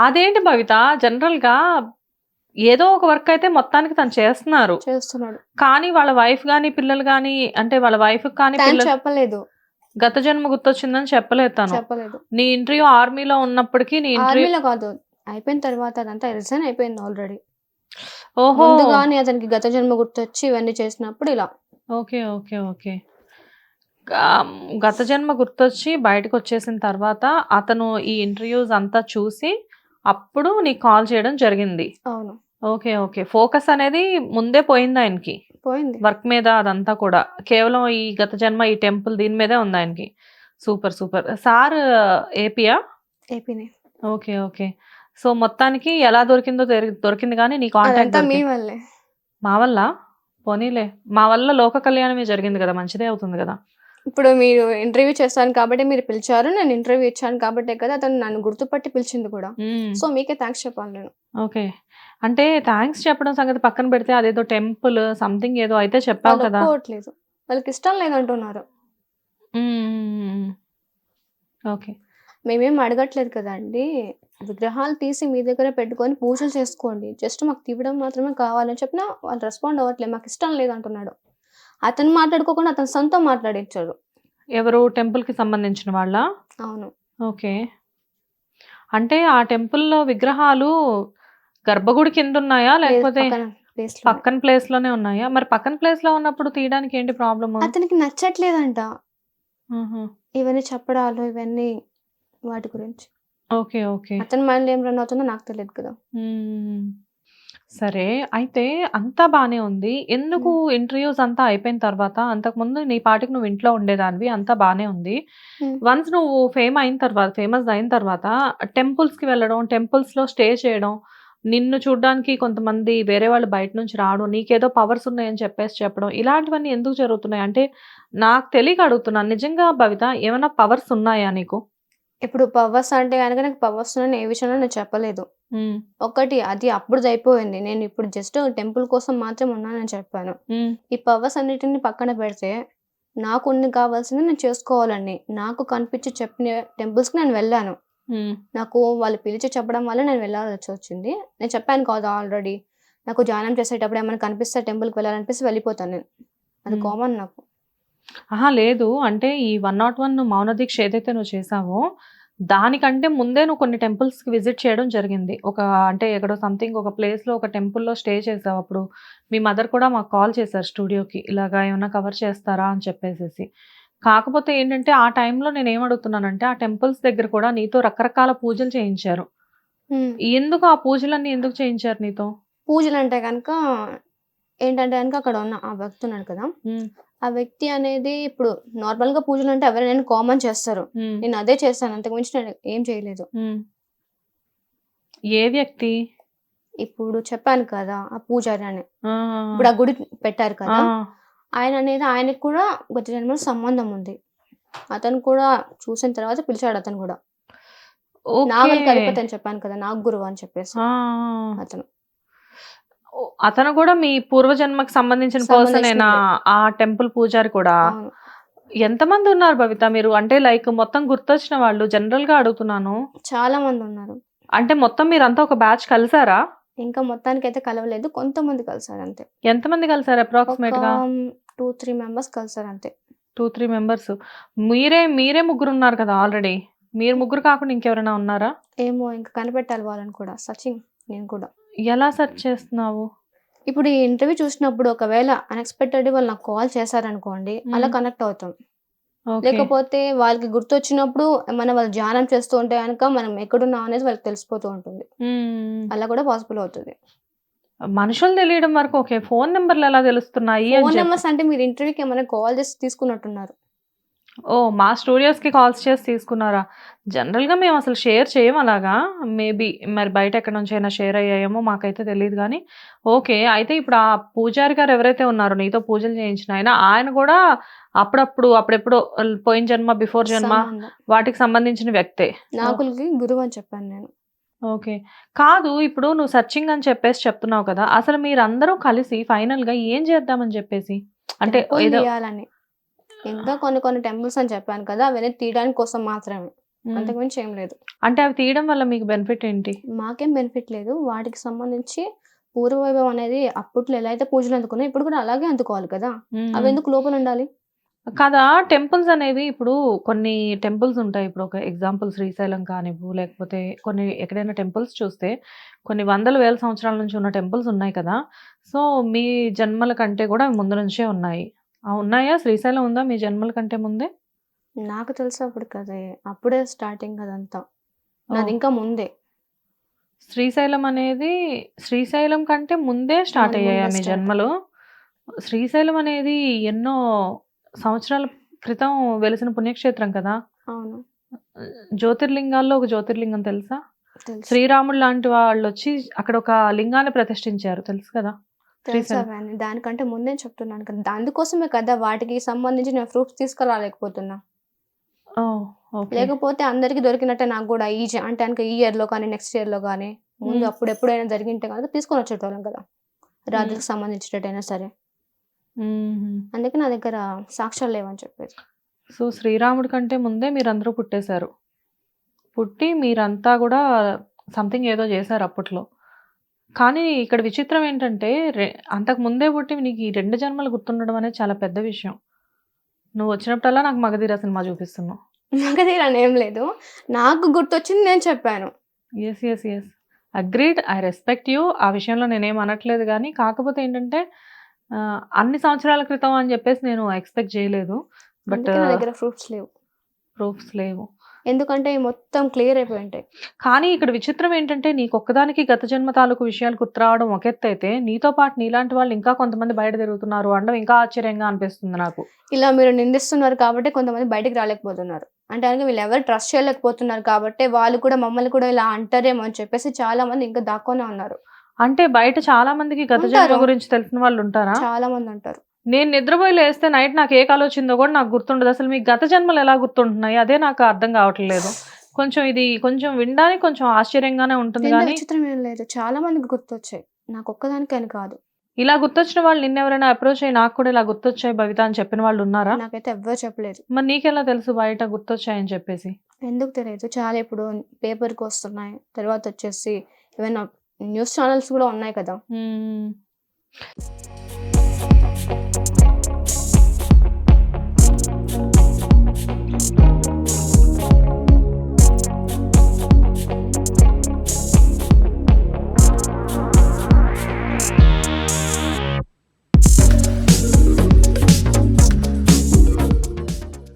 అదేంటి భవిత? జనరల్గా ఏదో ఒక వర్క్ అయితే మొత్తానికి తను చేస్తున్నారు. చేస్తున్నాడు. కానీ వాళ్ళ వైఫ్ గాని పిల్లలు గాని అంటే వాళ్ళ వైఫ్ కానీ పిల్లలు చెప్పలేదు. గత జన్మ గుర్తొచ్చిందని చెప్పలేదు తను. చెప్పలేదు. నీ ఇంటర్వ్యూ ఆర్మీలో ఉన్నప్పటికీ నీ ఇంటర్వ్యూ ఆర్మీలో కాదు. అయిపోయిన తర్వాత అదంతా రిజైన్ అయిపోయింది ఆల్రెడీ. ఓహో! ముందుగానే అతనికి గత జన్మ గుర్తొచ్చి ఇవన్నీ చేసినప్పుడు ఇలా. Okay okay okay. గత జన్మ గుర్తొచ్చి బయటకు వచ్చేసిన తర్వాత అతను ఈ ఇంటర్వ్యూస్ అంతా చూసి అప్పుడు నీకు కాల్ చేయడం జరిగింది. అవును. Okay okay. ఫోకస్ అనేది ముందే పోయింది ఆయనకి. పోయింది. వర్క్ మీద అదంతా కూడా. కేవలం ఈ గత జన్మ ఈ టెంపుల్ దీని మీదే ఉంది ఆయనకి. Super super. సార్ ఏపీయా? ఏపీని. Okay okay. సో మొత్తానికి ఎలా దొరికిందో దొరి- దొరికింది కానీ నీ కాంటాక్ట్ మీ వల్లే. మా వల్ల? పోనీలే. మా వల్ల లోక కళ్యాణమే జరిగింది కదా. మంచిదే అవుతుంది కదా. ఇప్పుడు మీరు ఇంటర్వ్యూ చేస్తాను కాబట్టి మీరు పిలిచారు నేను ఇంటర్వ్యూ ఇచ్చాను కాబట్టే కదా అతను నన్ను గుర్తుపట్టి పిలిచింది కూడా. సో మీకే థ్యాంక్స్ చెప్పాలి నేను. ఓకే. అంటే థ్యాంక్స్ చెప్పడం సంగతి పక్కన పెడితే అదేదో టెంపుల్ సంథింగ్ ఏదో అయితే చెప్పావు కదా. ఒప్పుకోవట్లేదు. వాళ్ళకి ఇష్టం లేదంటున్నారు. ఓకే. మేమేం అడగట్లేదు కదండి విగ్రహాలు తీసి మీ దగ్గర పెట్టుకొని పూజలు చేసుకోండి. జస్ట్ మాకు తీయడం మాత్రమే కావాలని చెప్పినా వాళ్ళు రెస్పాండ్ అవ్వట్లేదు. మాకు ఇష్టం లేదంటున్నాడు. అతను మాట్లాడుకోకుండా అతను సొంతం మాట్లాడించాడు ఎవరు? టెంపుల్కి సంబంధించిన వాళ్ళ? అవును. ఓకే. అంటే ఆ టెంపుల్లో విగ్రహాలు గర్భగుడి కింద ఉన్నాయా లేకపోతే పక్కన ప్లేస్లోనే ఉన్నాయా? మరి పక్కన ప్లేస్లో ఉన్నప్పుడు తీయడానికి ఏంటి ప్రాబ్లమ్? అతనికి నచ్చట్లేదంట. ఇవన్నీ చెప్పడాలు ఇవన్నీ వాటి గురించి. Okay okay. అతని మైండ్ ఏం రన్ అవుతుందో నాకు తెలియదు కదా. సరే. అయితే అంతా బానే ఉంది. ఎందుకు ఇంటర్వ్యూస్ అంతా అయిపోయిన తర్వాత అంతకుముందు నీ పాటికి నువ్వు ఇంట్లో ఉండేదానివి అంతా బానే ఉంది. వన్స్ నువ్వు ఫేమ్ అయిన తర్వాత ఫేమస్ అయిన తర్వాత temples కి వెళ్ళడం temples లో స్టే చేయడం నిన్ను చూడడానికి కొంతమంది వేరే వాళ్ళు బయట నుంచి రావడం నీకేదో పవర్స్ ఉన్నాయని చెప్పేసి చెప్పడం ఇలాంటివన్నీ ఎందుకు జరుగుతున్నాయి? అంటే నాకు తెలియక అడుగుతున్నాను. నిజంగా భవిత ఏమైనా పవర్స్ ఉన్నాయా నీకు? ఇప్పుడు పవర్స్ అంటే కనుక నాకు పవర్స్ ఉన్నాయని ఏ విషయంలో నేను చెప్పలేదు. ఒకటి అది అప్పుడు అయిపోయింది నేను ఇప్పుడు జస్ట్ టెంపుల్ కోసం మాత్రం ఉన్నానని చెప్పాను. ఈ పవర్స్ అన్నిటిని పక్కన పెడితే నాకు ఉన్న కావాల్సింది నేను చేసుకోవాలండి. నాకు కనిపించి చెప్పిన టెంపుల్స్కి నేను వెళ్ళాను. నాకు వాళ్ళు పిలిచి చెప్పడం వల్ల నేను వెళ్ళాల్సి వచ్చింది. నేను చెప్పాను కాదు ఆల్రెడీ. నాకు ధ్యానం చేసేటప్పుడు ఏమైనా కనిపిస్తే టెంపుల్కి వెళ్ళాలనిపిస్తే వెళ్ళిపోతాను నేను. అది. కామన్ నాకు. ఆహా లేదు. అంటే ఈ వన్ నాట్ వన్ మౌన దీక్ష ఏదైతే నువ్వు చేసావో దానికంటే ముందే నువ్వు కొన్ని temples కి విజిట్ చేయడం జరిగింది. ఒక అంటే ఎక్కడో సంథింగ్ ఒక place లో ఒక temple లో స్టే చేసావు అప్పుడు. మీ మదర్ కూడా మాకు కాల్ చేశారు స్టూడియోకి. ఇలాగా ఏమైనా కవర్ చేస్తారా అని చెప్పేసి కాకపోతే ఏంటంటే ఆ టైంలో నేను ఏం అడుగుతున్నానంటే ఆ టెంపుల్స్ దగ్గర కూడా నీతో రకరకాల పూజలు చేయించారు. ఎందుకు ఆ పూజలన్నీ ఎందుకు చేయించారు నీతో? పూజలు అంటే కనుక ఏంటంటే కనుక అక్కడ ఉన్న ఆ వ్యక్తి ఉన్నాడు కదా ఆ వ్యక్తి అనేది ఇప్పుడు నార్మల్గా పూజలు అంటే ఎవరైనా కామన్ చేస్తారు. నేను అదే చేస్తాను అంతకుమించి నేను ఏం చేయలేదు. ఏ వ్యక్తి? ఇప్పుడు చెప్పాను కదా ఆ పూజారి అని. ఇప్పుడు ఆ గుడి పెట్టారు కదా ఆయన అనేది ఆయనకు కూడా గత జన్మలో సంబంధం ఉంది. అతను కూడా చూసిన తర్వాత పిలిచాడు అతను కూడా. నాగల్. కలిపతి అని చెప్పాను కదా నాగ్ గురువు అని చెప్పేసి. అతను. అతను కూడా మీ పూర్వజన్మకి సంబంధించిన పర్సనేనా ఆ టెంపుల్ పూజారి కూడా? ఎంతమంది ఉన్నారు భవిత మీరు? అంటే లైక్ మొత్తం గుర్తొచ్చిన వాళ్ళు జనరల్గా అడుగుతున్నాను. చాలా మంది ఉన్నారు. అంటే మొత్తం మీరంతా ఒక బ్యాచ్ కలిసారా? ఇంకా మొత్తానికి అయితే కలవలేదు. కొంతమంది కలిసారు అంతే. ఎంతమంది కలిసారు అప్రాక్సిమేట్గా? టూ త్రీ మెంబర్స్ కలిసారు అంతే. టూ త్రీ మెంబర్స్ మీరే మీరే ముగ్గురు ఉన్నారు కదా ఆల్రెడీ మీరు ముగ్గురు కాకుండా ఇంకెవరైనా ఉన్నారా? ఏమో ఇంకా కనిపెట్టాలి వాళ్ళని కూడా. సచింగ్ నేను కూడా. ఎలా సెర్చ్ చేస్తున్నావు? ఇప్పుడు ఈ ఇంటర్వ్యూ చూసినప్పుడు ఒకవేళ అన్ఎక్స్పెక్టెడ్ వాళ్ళు నాకు కాల్ చేశారనుకోండి అలా. కనెక్ట్ అవుతాం. ఓకే. లేకపోతే వాళ్ళకి గుర్తొచ్చినప్పుడు మన వాళ్ళు ధ్యానం చేస్తూ ఉంటే కనుక మనం ఎక్కడున్నాం అనేది వాళ్ళకి తెలిసిపోతూ ఉంటుంది. మ్మ్. అలా కూడా పాసిబుల్ అవుతుంది. మనుషులు తెలియడం వరకు ఓకే ఫోన్ నెంబర్లు ఎలా తెలుస్తున్నాయి అని ఫోన్ చెప్పి- నెంబర్స్ అంటే మీరు ఇంటర్వ్యూకి ఏమైనా కాల్ చేసి తీసుకున్నట్టున్నారు. ఓ మా స్టూడియోస్కి కాల్స్ చేసి తీసుకున్నారా? జనరల్గా మేము అసలు షేర్ చేయం అలాగా? మేబీ మరి బయట ఎక్కడ నుంచి అయినా షేర్ అయ్యాయేమో మాకైతే తెలియదు కానీ ఓకే అయితే ఇప్పుడు ఆ పూజారి గారు ఎవరైతే ఉన్నారో నీతో పూజలు చేయించిన ఆయన ఆయన కూడా అప్పుడప్పుడు అప్పుడెప్పుడు పోయిన జన్మ బిఫోర్ జన్మ సంబంధం. వాటికి సంబంధించిన వ్యక్తే. నాకులకి గురువు అని చెప్పాను నేను. ఓకే. కాదు ఇప్పుడు నువ్వు సర్చింగ్ అని చెప్పేసి చెప్తున్నావు కదా అసలు మీరందరూ కలిసి ఫైనల్గా ఏం చేద్దామని చెప్పేసి? అంటే ఏదో తీయాలని. ఇంకా కొన్ని కొన్ని టెంపుల్స్ అని చెప్పాను కదా అవన్నీ తీయడానికి కోసం మాత్రమే. అంతకుమించి ఏం లేదు. అంటే అవి తీయడం వల్ల మీకు బెనిఫిట్ ఏంటి? మాకేం బెనిఫిట్ లేదు. వాటికి సంబంధించి పూర్వవైభవం అనేది అప్పట్లో ఎలా అయితే పూజలు అందుకున్నా ఇప్పుడు కూడా అలాగే అందుకోవాలి కదా. అవి ఎందుకు లోపల ఉండాలి? కదా టెంపుల్స్ అనేవి ఇప్పుడు కొన్ని టెంపుల్స్ ఉంటాయి. ఇప్పుడు ఒక ఎగ్జాంపుల్ శ్రీశైలం కానివ్వు లేకపోతే కొన్ని ఎక్కడైనా టెంపుల్స్ చూస్తే కొన్ని వందల వేల సంవత్సరాల నుంచి ఉన్న టెంపుల్స్ ఉన్నాయి కదా. సో మీ జన్మల కంటే కూడా అవి ముందు నుంచే ఉన్నాయి. ఉన్నాయా? శ్రీశైలం ఉందా? మీ జన్మల కంటే ముందే? నాకు తెలుసు అప్పుడు కదే అప్పుడే స్టార్టింగ్ అదంతా. నాది. ఇంకా ముందే. శ్రీశైలం అనేది శ్రీశైలం కంటే ముందే స్టార్ట్ అయ్యాయా మీ. జన్మలు? శ్రీశైలం అనేది ఎన్నో సంవత్సరాల క్రితం వెలిసిన పుణ్యక్షేత్రం కదా? అవును. జ్యోతిర్లింగాల్లో ఒక జ్యోతిర్లింగం తెలుసా? తెలుసు. శ్రీరాముడు లాంటి వాళ్ళు వచ్చి అక్కడ ఒక లింగాన్ని ప్రతిష్ఠించారు తెలుసు కదా? తెలుసు శ్రీశైలం. అవన్నీ దానికంటే ముందే చెప్తున్నాను కదా. అందుకోసమే కదా వాటికి సంబంధించి నేను ప్రూఫ్స్ తీసుకురాలేకపోతున్నా. లేకపోతే అందరికి దొరికినట్టే నాకు కూడా ఈ అంటే కనుక ఈ ఇయర్లో కానీ నెక్స్ట్ ఇయర్లో కానీ ముందు. అప్పుడు ఎప్పుడైనా జరిగింటే కనుక తీసుకొని వచ్చేటోళ్ళం కదా. రాత్రికి సంబంధించినట్టయినా సరే. అందుకే నా దగ్గర సాక్ష్యాలు లేవని చెప్పేది సో శ్రీరాముడి కంటే ముందే మీరందరూ పుట్టేశారు. పుట్టి మీరంతా కూడా సంథింగ్ ఏదో చేశారు అప్పట్లో. కానీ ఇక్కడ విచిత్రం ఏంటంటే రె- అంతకు ముందే పుట్టి నీకు ఈ రెండు జన్మలు గుర్తుండడం అనేది చాలా పెద్ద విషయం. నువ్వు వచ్చినప్పుడల్లా నాకు మగధీర సినిమా చూపిస్తున్నావు. మగధీర అని ఏం లేదు. నాకు గుర్తొచ్చింది నేను చెప్పాను. Yes yes yes agreed I respect you ఆ విషయంలో నేనేం అనట్లేదు కానీ కాకపోతే ఏంటంటే అన్ని సంవత్సరాల క్రితం అని చెప్పేసి నేను ఎక్స్పెక్ట్ చేయలేదు. బట్ అందుకే నా దగ్గర ప్రూఫ్స్ లేవు. ప్రూఫ్స్ లేవు. ఎందుకంటే మొత్తం క్లియర్ అయిపోయి ఉంటాయి. కానీ ఇక్కడ విచిత్రం ఏంటంటే నీకు ఒక్కదానికి గత జన్మ తాలూకు విషయాలు గుర్తురావడం ఒక ఎత్తు అయితే నీతో పాటు నీలాంటి వాళ్ళు ఇంకా కొంతమంది బయట తిరుగుతున్నారు అనడం ఇంకా ఆశ్చర్యంగా అనిపిస్తుంది నాకు. ఇలా మీరు నిందిస్తున్నారు కాబట్టి కొంతమంది బయటికి రాలేకపోతున్నారు. అంటే కనుక వీళ్ళు ఎవరు ట్రస్ట్ చేయలేకపోతున్నారు కాబట్టి వాళ్ళు కూడా మమ్మల్ని కూడా ఇలా అంటారేమో అని చెప్పేసి చాలా మంది ఇంకా దాక్కొనే ఉన్నారు. అంటే బయట చాలా మందికి గత జన్మ ఉంటారు. గురించి తెలిసిన వాళ్ళు ఉంటారా? చాలా మంది అంటారు నేను నిద్రపోయి లేస్తే నైట్ నాకు ఏ కాలు వచ్చిందో కూడా నాకు గుర్తుండదు. అసలు మీ గత జన్మలు ఎలా గుర్తుంటున్నాయి? అదే నాకు అర్థం కావట్లేదు. కొంచెం ఇది కొంచెం వినడానికి కొంచెం ఆశ్చర్యంగానే ఉంటుంది కానీ విచిత్రం ఏం లేదు. చాలా మందికి గుర్తొచ్చాయి. నాకు ఒక్కదానికి అని కాదు. ఇలా గుర్తొచ్చిన వాళ్ళు నిన్నెవరైనా అప్రోచ్ అయ్యి నాకు కూడా ఇలా గుర్తొచ్చాయి భవిత అని చెప్పిన వాళ్ళు ఉన్నారా? నాకైతే ఎవ్వరు చెప్పలేదు. మరి నీకెలా తెలుసు బయట గుర్తొచ్చాయని చెప్పేసి? ఎందుకు తెలియదు. చాలా ఇప్పుడు పేపర్కి వస్తున్నాయి. తర్వాత వచ్చేసి ఏమైనా న్యూస్ ఛానల్స్ కూడా ఉన్నాయి కదా. Thank you.